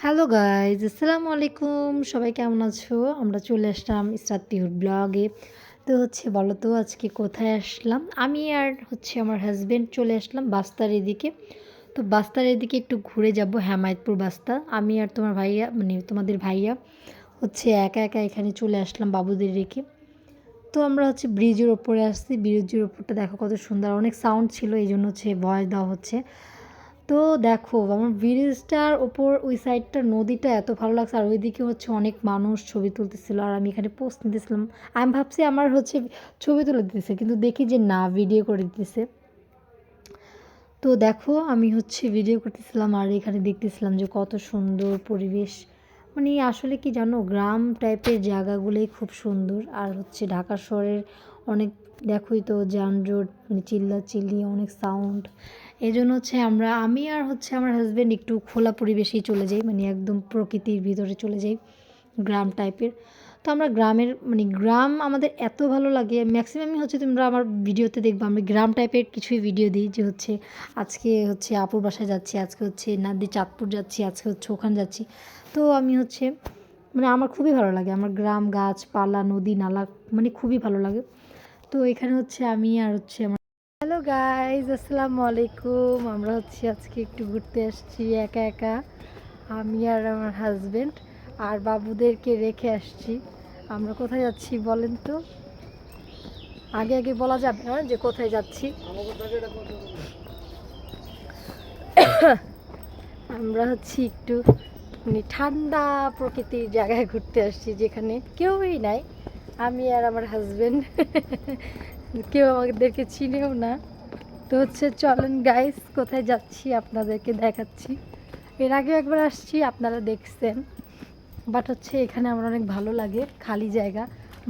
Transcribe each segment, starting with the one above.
Hello guys আসসালামু আলাইকুম সবাই কেমন আছো? আমরা চলে আসলাম ইসরাত ব্লগে তো হচ্ছে, বলো তো, আজকে কোথায় আসলাম? আমি আর হচ্ছে আমার হাজব্যান্ড চলে আসলাম বাস্তার এদিকে। তো বাস্তার এদিকে একটু ঘুরে যাব হ্যামায়তপুর বাস্তা। আমি আর তোমার ভাইয়া মানে তোমাদের ভাইয়া হচ্ছে একা একা এখানে চলে আসলাম বাবুদের রেখে। তো আমরা হচ্ছে ব্রিজের ওপরে আসছি। ব্রিজের ওপরটা দেখো কত সুন্দর, অনেক সাউন্ড ছিল এই জন্য হচ্ছে ভয়েস দেওয়া হচ্ছে। তো দেখো, আমার ব্রিজটার ওপর ওই সাইডটা, নদীটা এত ভালো লাগছে। আর ওইদিকে হচ্ছে অনেক মানুষ ছবি তুলতেছিল। আর আমি এখানে পোস্ট নিতেছিলাম। আমি ভাবছি আমার হচ্ছে ছবি তুলে দিতেছে, কিন্তু দেখি যে না ভিডিও করে দিতেছে। তো দেখো, আমি হচ্ছে ভিডিও করতেছিলাম আর এখানে দেখতেছিলাম যে কত সুন্দর পরিবেশ। মানে আসলে কি জানো, গ্রাম টাইপের জায়গাগুলোই খুব সুন্দর। আর হচ্ছে ঢাকা শহরের অনেক, দেখোই তো যানজট মানে চিল্লা চিল্লি অনেক সাউন্ড এই জন্য হচ্ছে আমরা, আমি আর হচ্ছে আমার হাজব্যান্ড একটু খোলা পরিবেশেই চলে যাই মানে একদম প্রকৃতির ভিতরে চলে যাই, গ্রাম টাইপের তো আমরা গ্রামের মানে গ্রাম আমাদের এত ভালো লাগে ম্যাক্সিমামই হচ্ছে তোমরা আমার ভিডিওতে দেখব, আমি গ্রাম টাইপের কিছুই ভিডিও দিই যে হচ্ছে আজকে হচ্ছে আপুর বাসায় যাচ্ছি, আজকে হচ্ছে নাদি চাঁদপুর যাচ্ছি, আজকে হচ্ছে ওখানে যাচ্ছি। তো আমি হচ্ছে মানে আমার খুবই ভালো লাগে, আমার গ্রাম গাছপালা নদী, নালা মানে খুবই ভালো লাগে। তো এখানে হচ্ছে আমি আর হচ্ছে আমার হ্যালো গাইজ আসসালামু আলাইকুম আমরা হচ্ছে, আজকে একটু ঘুরতে আসছি একা একা। আমি আর আমার হাজবেন্ড আর বাবুদেরকে রেখে আসছি। আমরা কোথায় যাচ্ছি বলেন তো? আগে আগে বলা যাবে না যে কোথায় যাচ্ছি। আমরা হচ্ছি একটু মানে ঠান্ডা প্রকৃতির জায়গায় ঘুরতে আসছি যেখানে কেউই নাই। আমি আর আমার হাজবেন্ড কেউ আমাদেরকে চিনেও না। তো হচ্ছে চলেন গাইস কোথায় যাচ্ছি আপনাদেরকে দেখাচ্ছি। এর আগে একবার আসছি, আপনারা দেখছেন। বাট হচ্ছে এখানে আমার অনেক ভালো লাগে, খালি জায়গা,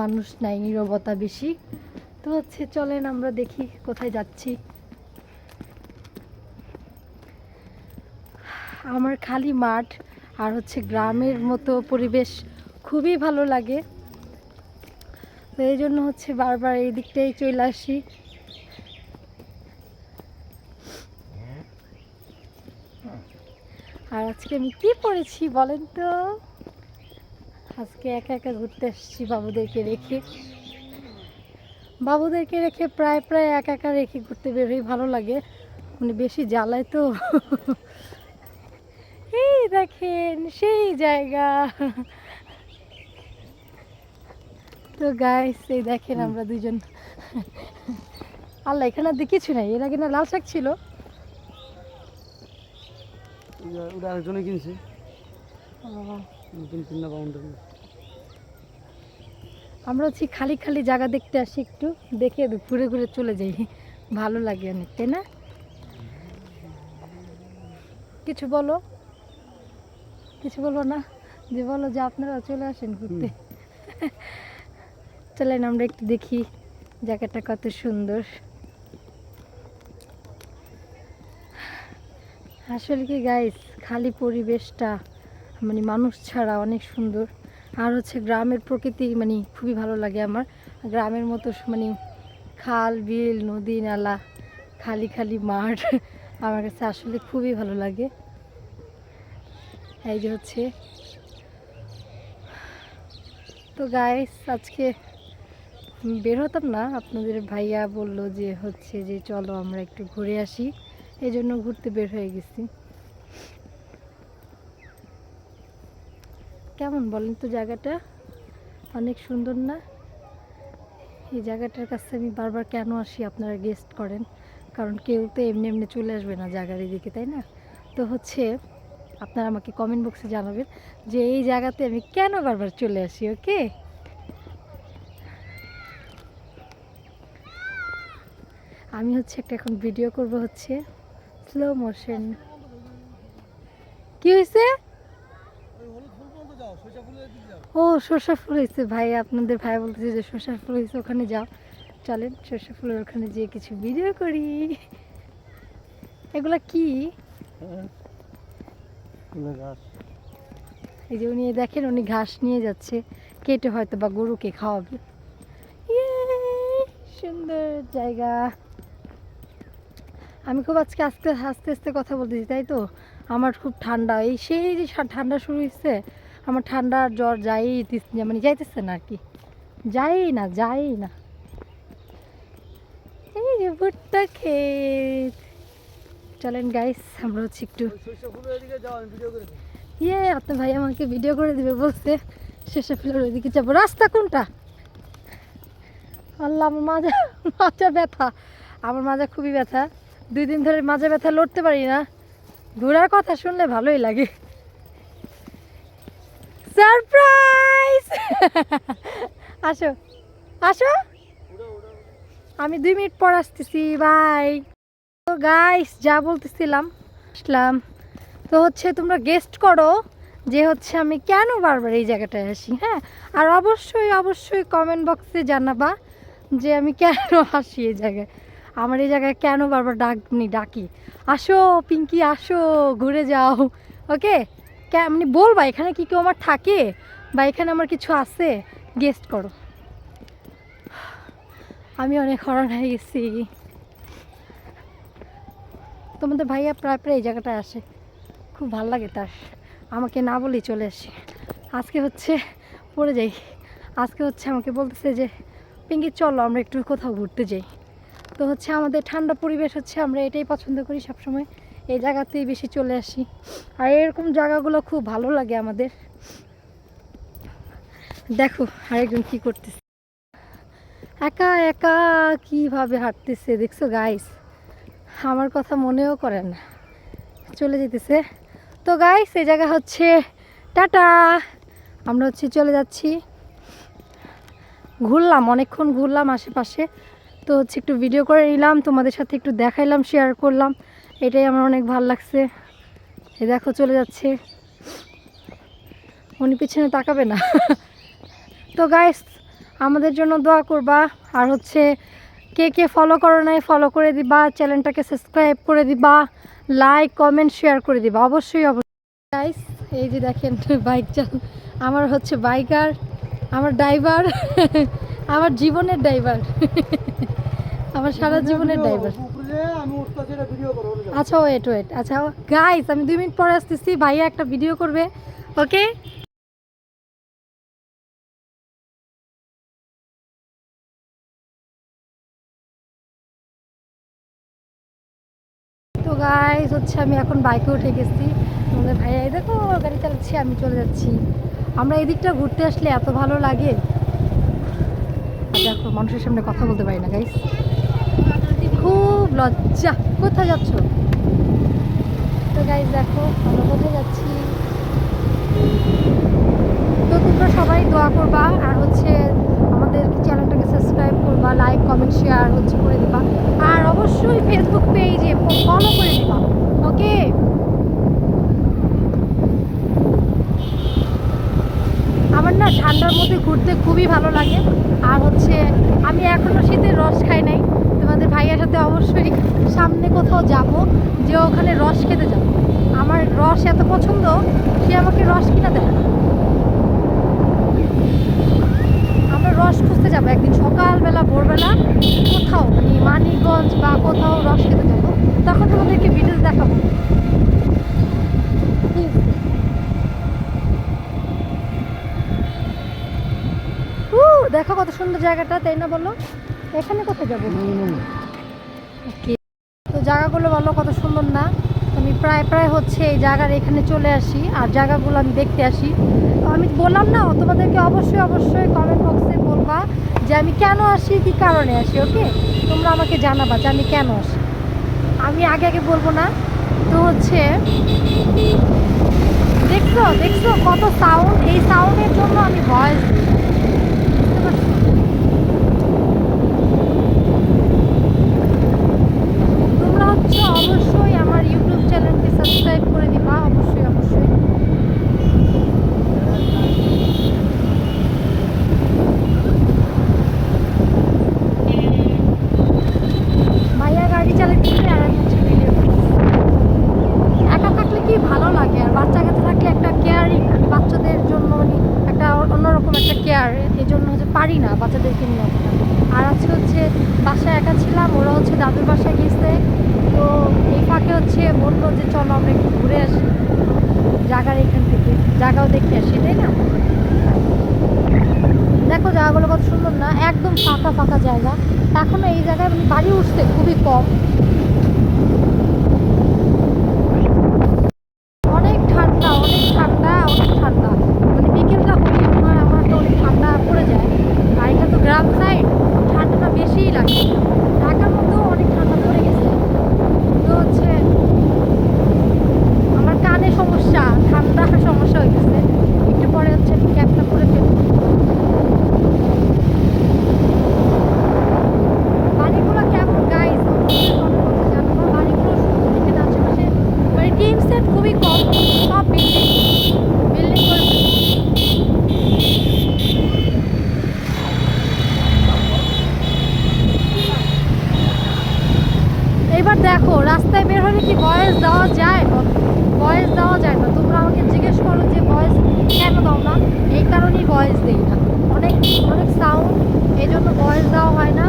মানুষ নাই, নীরবতা বেশি। তো হচ্ছে চলেন আমরা দেখি কোথায় যাচ্ছি। আমার খালি মাঠ আর হচ্ছে গ্রামের মতো পরিবেশ খুবই ভালো লাগে। তো এই জন্য হচ্ছে বারবার এই দিকটাই চলে আসি। আর আজকে আমি কি পড়েছি বলেন তো? আজকে একা একা ঘুরতে আসছি বাবুদেরকে রেখে। বাবুদেরকে রেখে প্রায় প্রায় একা একা রেখে ঘুরতে বেরোই, ভালো লাগে। মানে বেশি জ্বালায় তো। এই দেখেন সেই জায়গা। তো গাইস এই দেখেন আমরা দুজন আল্লাহ এখানে আর কিছু নাই। এর আগে না লাল শাক ছিল। ওটা আরেকজনে কিনছে। আমরা হচ্ছে খালি খালি জায়গা দেখতে আসি একটু। দেখে ঘুরে ঘুরে চলে যাই। ভালো লাগে অনেক তাই না? কিছু বলো? কিছু বলব না? যে বলো যে আপনারা চলে আসেন ঘুরতে। চলেন, আমরা একটু দেখি জায়গাটা কত সুন্দর। আসলে কি গাইস খালি পরিবেশটা মানে মানুষ ছাড়া অনেক সুন্দর। আর হচ্ছে গ্রামের প্রকৃতি মানে খুবই ভালো লাগে আমার। গ্রামের মতো মানে খাল, বিল, নদী, নালা, খালি খালি মাঠ, আমার কাছে আসলে খুবই ভালো লাগে। এই যে হচ্ছে। তো গাইস আজকে বের হতাম না। আপনাদের ভাইয়া বলল যে, হচ্ছে যে, চলো আমরা একটু ঘুরে আসি। এই জন্য ঘুরতে বের হয়ে গেছি। কেমন বলেন তো জায়গাটা? অনেক সুন্দর না? এই জায়গাটার কাছে আমি বারবার কেন আসি আপনারা গেস্ট করেন? কারণ কেউ তো এমনি এমনি চলে আসবে না জায়গার এদিকে, তাই না? তো হচ্ছে আপনারা আমাকে কমেন্ট বক্সে জানাবেন যে, এই জায়গাতে আমি কেন বারবার চলে আসি ওকে আমি হচ্ছে একটা এখন ভিডিও করব হচ্ছে স্লো মোশন কি হয়েছে? ও সর্ষা ফুল হয়েছে। ভাই আপনাদের ভাই বলতেছে যে সর্ষা ফুল হয়েছে ওখানে যাও। চলেন সর্ষা ফুলের ওখানে যেয়ে কিছু ভিডিও করি। এগুলা কি? এই যে উনি দেখেন উনি ঘাস নিয়ে যাচ্ছে। কেটে হয়তো বা গরুকে খাওয়াবে। ইয়ে, সুন্দর জায়গা। আমি খুব আজকে আস্তে আস্তে আস্তে কথা বলতেছি, তাই তো? আমার খুব ঠান্ডা। এই সেই যে ঠান্ডা শুরু হয়েছে আমার ঠান্ডা জ্বর যাই মানে যাইতেছে না আর কি। যাই না যাই না। এই যে ভুট্টা ক্ষেত। চলেন গাইস আমরা হচ্ছে একটু ইয়ে আপনার ভাই আমাকে ভিডিও করে দিবে, বলছে, শেষে ফেলার ওইদিকে যাব। রাস্তা কোনটা? আল্লাহ, আমার মাজা মাজা ব্যথা। আমার মাজা খুবই ব্যথা। দুই দিন ধরে মাঝে ব্যথা লড়তে পারি না। ঘোরার কথা শুনলে ভালোই লাগে। সারপ্রাইজ আসো আসো। আমি দুই মিনিট পর আসতেছি বাই তো গাইস যা বলতেছিলাম, আসলাম। তো হচ্ছে তোমরা গেস্ট করো যে হচ্ছে আমি কেন বারবার এই জায়গাটায় আসি হ্যাঁ? আর অবশ্যই অবশ্যই কমেন্ট বক্সে জানাবা যে আমি কেন আসি এই জায়গায়। আমার এই জায়গায় কেন বারবার ডাকনি ডাকি? আসো, পিঙ্কি, আসো, ঘুরে যাও, ওকে? মানে বলবা, এখানে কি কেউ আমার থাকে? বা এখানে আমার কিছু আছে? গেস্ট করো। আমি অনেক হরণ হয়ে গেছি। তোমাদের ভাইয়া প্রায় প্রায় এই জায়গাটায় আসে। খুব ভালো লাগে তার। আমাকে না বলেই চলে আসে। আজকে হচ্ছে, পড়ে যাই। আজকে হচ্ছে আমাকে বলতেছে যে, পিঙ্কি, চলো, আমরা একটু কোথাও ঘুরতে যাই। তো হচ্ছে আমাদের ঠান্ডা পরিবেশ হচ্ছে, আমরা এটাই পছন্দ করি সবসময়। এই জায়গাতেই বেশি চলে আসি। আর এরকম জায়গাগুলো খুব ভালো লাগে আমাদের। দেখো আরেকজন কি করতেছে। একা একা কীভাবে হাঁটতেছে, দেখছ গাইস আমার কথা মনেও করে না। চলে যেতেছে। তো গাইস এই জায়গা হচ্ছে টাটা। আমরা হচ্ছে চলে যাচ্ছি। ঘুরলাম, অনেকক্ষণ ঘুরলাম আশেপাশে। তো হচ্ছে একটু ভিডিও করে নিলাম, তোমাদের সাথে একটু দেখাইলাম শেয়ার করলাম। এটাই আমার অনেক ভালো লাগছে। এই দেখো, চলে যাচ্ছে। উনি পিছনে তাকাবে না। তো গাইস আমাদের জন্য দোয়া করবা। আর হচ্ছে, কে কে ফলো করো নাই ফলো করে দিবা। চ্যানেলটাকে সাবস্ক্রাইব করে দিবা। লাইক কমেন্ট শেয়ার করে দিবা। অবশ্যই অবশ্যই। গাইস এই যে দেখেন বাইক চাল আমার হচ্ছে বাইকার আমার ড্রাইভার আমার জীবনের ড্রাইভার। আমার সারা জীবনের ড্রাইভার। আচ্ছা ওয়েট ওয়েট আচ্ছা গাইস আমি দুই মিনিট পরে আসতেছি ভাইয়া একটা ভিডিও করবে ওকে? তো গাইস হচ্ছে আমি এখন বাইকে উঠে গেছি। আমাদের ভাইয়া এই দেখো গাড়ি চালাচ্ছি আমি চলে যাচ্ছি। আমরা এদিকটা ঘুরতে আসলে এত ভালো লাগে। দেখো মানুষের সামনে কথা বলতে পারি না গাইস খুব লজ্জা। কোথায় যাচ্ছ? তো গাইস দেখো, আমরা কোথায় যাচ্ছি? তো তোমরা সবাই দোয়া করবা, আর হচ্ছে আমাদের চ্যানেলটাকে সাবস্ক্রাইব করবা লাইক কমেন্ট শেয়ার হচ্ছে করে দিবা। আর অবশ্যই ফেসবুক পেজে ফলো করে দিবা ওকে আমার না ঠান্ডার মধ্যে ঘুরতে খুবই ভালো লাগে। আর হচ্ছে, আমি এখনও শীতের রস খাই নাই। তোমাদের ভাইয়ের সাথে অবশ্যই সামনে কোথাও যাব, যে ওখানে রস খেতে যাব। আমার রস এত পছন্দ, সে আমাকে রস কিনা দেয় না আমরা রস খুঁজতে যাব একদিন সকালবেলা ভোরবেলা কোথাও মানে মানিকগঞ্জ বা কোথাও রস খেতে যাব তখন তোমাদেরকে ভিডিও দেখাবো Please. উহ, দেখো কত সুন্দর জায়গাটা তাই না বলো? এখানে কোথায় যাব. তো জায়গাগুলো বলো কত সুন্দর না? আমি প্রায় প্রায় হচ্ছে এই জায়গার এখানে চলে আসি আর জায়গাগুলো আমি দেখতে আসি। আমি বললাম না তোমাদেরকে অবশ্যই অবশ্যই কমেন্ট বক্সে বলবা যে আমি কেন আসি কি কারণে আসি ওকে? তোমরা আমাকে জানাবা যে আমি কেন আসি। আমি আগে আগে বলব না। তো হচ্ছে দেখছ দেখছ কত সাউন্ড এই সাউন্ডের জন্য আমি ভয়েস তোমরা হচ্ছে অবশ্যই আমার ইউটিউব চ্যানেলকে সাবস্ক্রাইব করে দিবা অবশ্যই অবশ্যই ভাইয়া গাড়ি চালাতে আর আমি হচ্ছে ভিডিও একা থাকলে কি ভালো লাগে আর বাচ্চা কাছে থাকলে একটা কেয়ারিং আমি বাচ্চাদের জন্য মানে একটা অন্যরকম একটা কেয়ার এই জন্য হচ্ছে পারি না বাচ্চাদেরকে নিয়ে অতটা আর আজকে হচ্ছে বাসায় একা ছিলাম ওরা হচ্ছে দাদুর বাসায় গেছে তো এই ফাঁকে হচ্ছে বলল যে চলো আমরা একটু ঘুরে আসি জায়গার এখান থেকে। জায়গাও দেখতে আসি, তাই না? দেখো জায়গাগুলো কত সুন্দর না? একদম ফাঁকা ফাঁকা জায়গা। এখনও এই জায়গায় মানে বাড়ি উঠতে খুবই কম। ভয়েস দিই না। অনেক অনেক সাউন্ড এই জন্য ভয়েস দেওয়া হয় না।